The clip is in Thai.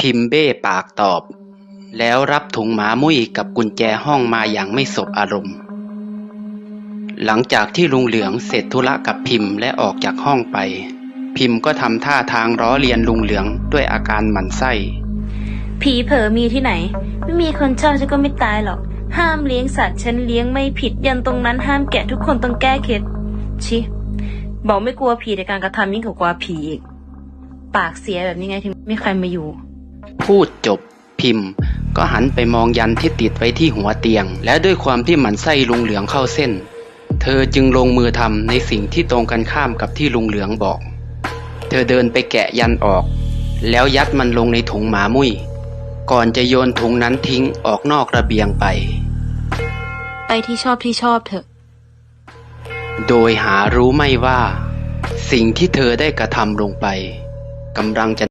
พิมพ์เบ้ปากตอบ แล้วรับถุงหมามุ้ยกับกุญแจห้องมาอย่างไม่สบอารมณ์ หลังจากที่ลุงเหลืองเสร็จธุระกับพิมพ์และออกจากห้องไป พิมพ์ก็ทำท่าทางล้อเลียนลุงเหลืองด้วยอาการหมันไส้ ผีเผลอมีที่ไหน ไม่มีคนชอบฉันก็ไม่ตายหรอก ห้ามเลี้ยงสัตว์ฉันเลี้ยงไม่ผิดยันตรงนั้นห้ามแกะทุกคนต้องแก้เคล็ดชิบอกไม่กลัวผีแต่การกระทำยิ่งกว่ากลัวผีอีก ปากเสียแบบนี้ไงถึงไม่ใครมาอยู่ พูดจบพิมพ์ ก็หันไปมองยันที่ติดไว้ที่หัวเตียง และด้วยความที่หมันไส้ลุงเหลืองเข้าเส้น เธอจึงลงมือทำในสิ่งที่ตรงกันข้ามกับที่ลุงเหลืองบอก เธอเดินไปแกะยันออก แล้วยัดมันลงในถุงหมามุ้ยก่อนจะโยนถุงนั้นทิ้งออกนอกระเบียงไป ไปที่ชอบที่ชอบเถอะ โดยหารู้ไม่ว่า สิ่งที่เธอได้กระทำลงไปกำลังจะ